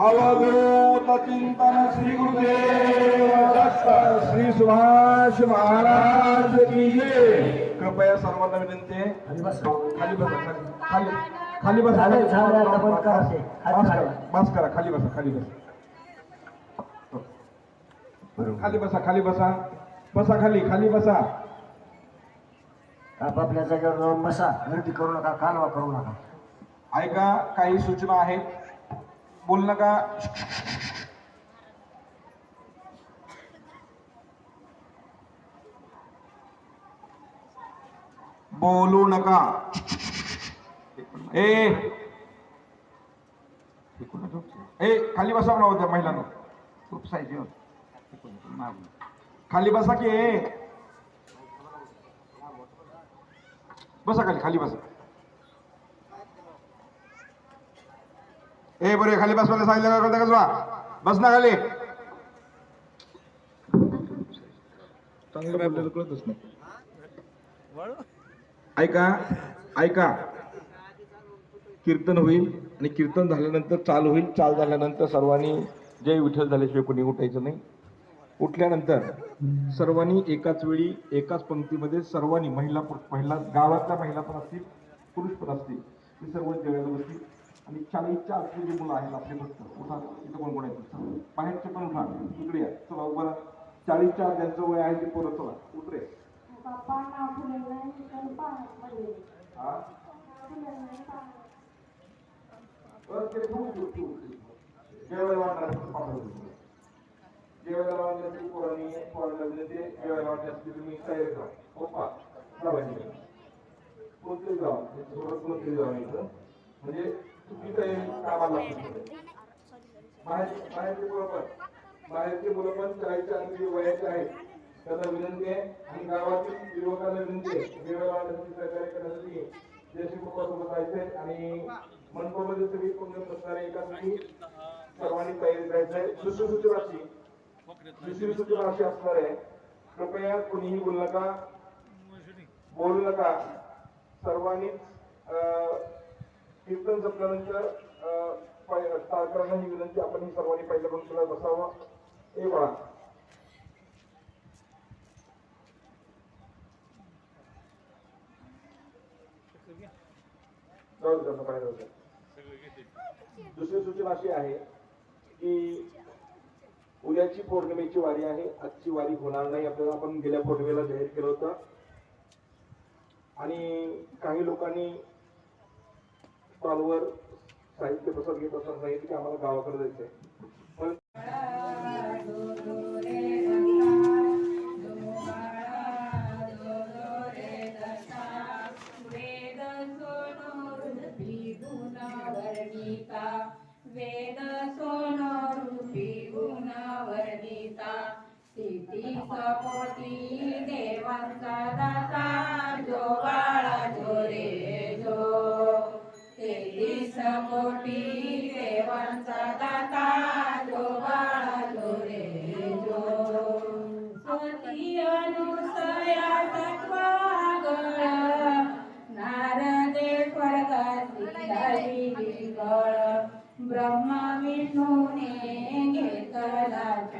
अवधूत चिंतन श्री गुरुदेव श्री सुभाष महाराज की कृपया सर्वांना विनंती आहे. खाली बस. खाली बसा खाली खाली बसा. बस करा. खाली बसा खाली बसा. खाली बसा खाली बसा. बसा खाली खाली बसा. आपापल्या जागेवर जाऊन बसा. गर्दी करू नका कालवा करू नका. ऐका काही सूचना आहेत. बोल नका बोलू नका. ए ए खाली बसा म्हणा होत्या महिलांना. खूप साहित्य हो. खाली बसा की ए. बसा खाली खाली बसा. ए बरे खाली बसवायला सांगितलं का कळतं का तुला? बस ना खाली. ऐका ऐका. कीर्तन होईल आणि कीर्तन झाल्यानंतर चाल होईल. चाल झाल्यानंतर सर्वांनी जय विठ्ठल झाल्याशिवाय कोणी उठायचं नाही. उठल्यानंतर सर्वांनी एकाच वेळी एकाच पंक्तीमध्ये सर्वांनी महिला महिला गावातल्या महिला पण असतील पुरुष पण असतील ते सर्व जेवायला बसतील. आणि चाळीसच्या आतली जी मुलं आहेत आपले भक्त उठा इथं कोण कोण आहेत बाहेरचे पण उठा. इकडे या. चला बरं चाळीस चाळीसच्या आत ज्यांचं वय आहे ते पोरं चला. उठ जेवायला वाटणार पाठवतो जेवायला पोरांनी पोरांना विनंती जेवायला वाटलं तुम्ही तयारी करा पप्पा लावायची कोणतरी जाऊ थोडं कोणतरी इथं. म्हणजे तुम्ही तयारी कामाला. लागते मुलं पण. बाहेरचे मुलं पण चाळीसच्या वयाचे आहेत त्यांना विनंती आहे. आणि गावातील युवकांना विनंती आहे. जेवायला वाटण्यासाठी सहकार्य करण्यासाठी जयश्री पप्पासोबत जायचंय आणि मनपामध्ये सगळी पुण्य बसणारे एकासाठी सर्वांनी तयारी जायचं आहे. दुसरी सूची राशी. दुसरी सूची राशी असणार आहे. कृपया कोणीही बोलू नका. बोलू नका. सर्वांनीच कीर्तन जपल्यानंतर तारकरांना ही विनंती आपण ही सर्वांनी पहिल्या पंक्तीला बसावं. हे म्हणा दुसरी सूचना अशी आहे की उद्याची पौर्णिमेची वारी आहे. आजची वारी होणार नाही. आपल्याला आपण गेल्या पौर्णिमेला जाहीर केलं होतं. आणि काही लोकांनी स्टॉलवर साहित्य प्रसाद घेत असताना सांगितलं की आम्हाला गावाकडे जायचंय. पण वेद सोनरूपी गुणवर्णिता स्थिती सपोटी देवांचा दाता. तेवीस कोटी देवांचा दाता जो बाळा रे जो. स्वती अनुसया नारदे गळ ब्रह्मा विष्णूने घेतला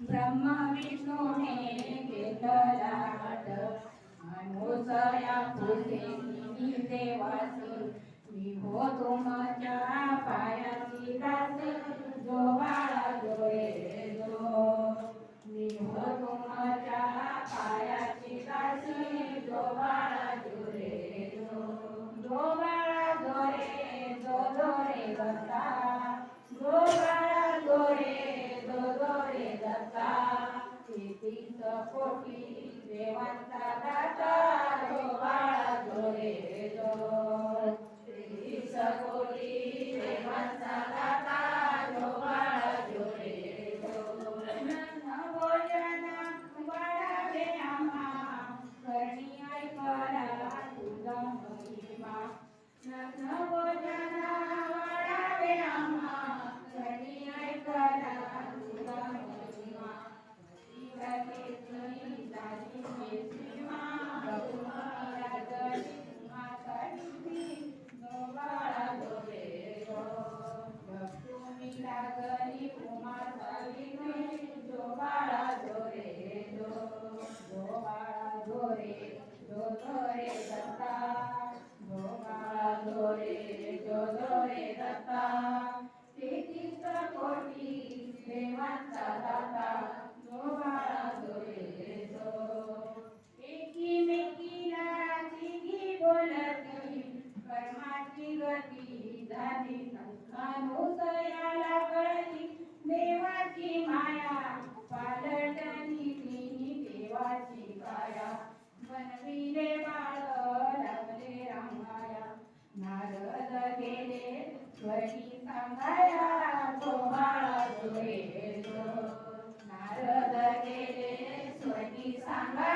ब्रह्म विष्णूने घेतला हाट अनुसया फुले मी मी हो तुमच्या पायाची दास जो बाळा जोरे जो मी हो तुमच्या पायाची कोटी देवांचा दाता बाळा जोरे जो तेहतीस कोटी देवांचा दाता बाळा जोरे जो भोजन वाढावे आम्हा. करणी ऐकला कोटी देवांचा दाता. जो बाळा जोरे जो. एकीमेकीला तिघी बोलती कर्माची गती झाली अनुसयाला कळली देवाची माया पालटली तिनी देवाची काया. बाळ लागले नारद गेले स्वरी सांगाया तो बाळा नारद गेले स्वरी सांगाया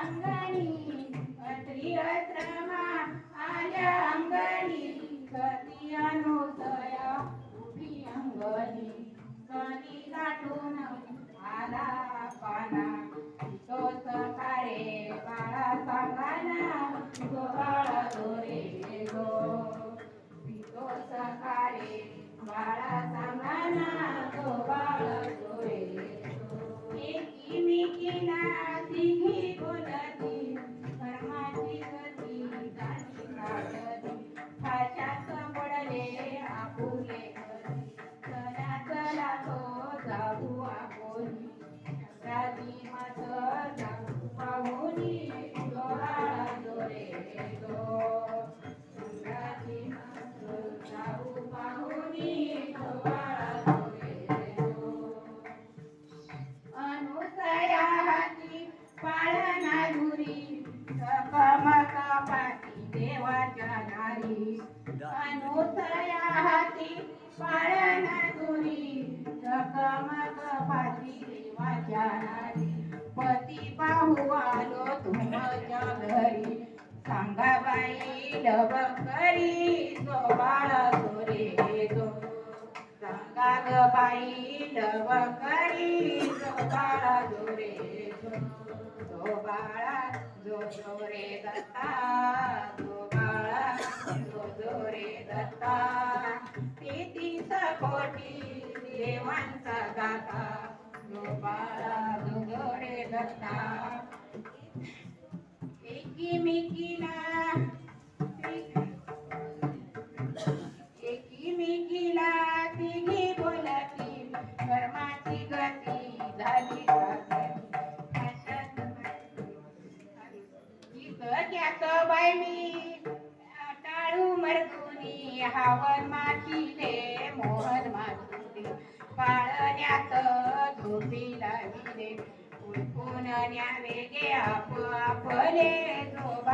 Tanga. देवाच्या नारी अनुसया हाती देवाच्या नारी पती पाहू आलो तुमच्या घरी. सांगा बाई डब करी जो बाळा जोरे जो सांगा ग बाई करी जो बाळा जोरे बाळा जो जोरे दत्ता. देवांचा दाता गोपाळा बाळा दत्ता एकीमेकीला एकीमेकीला आपले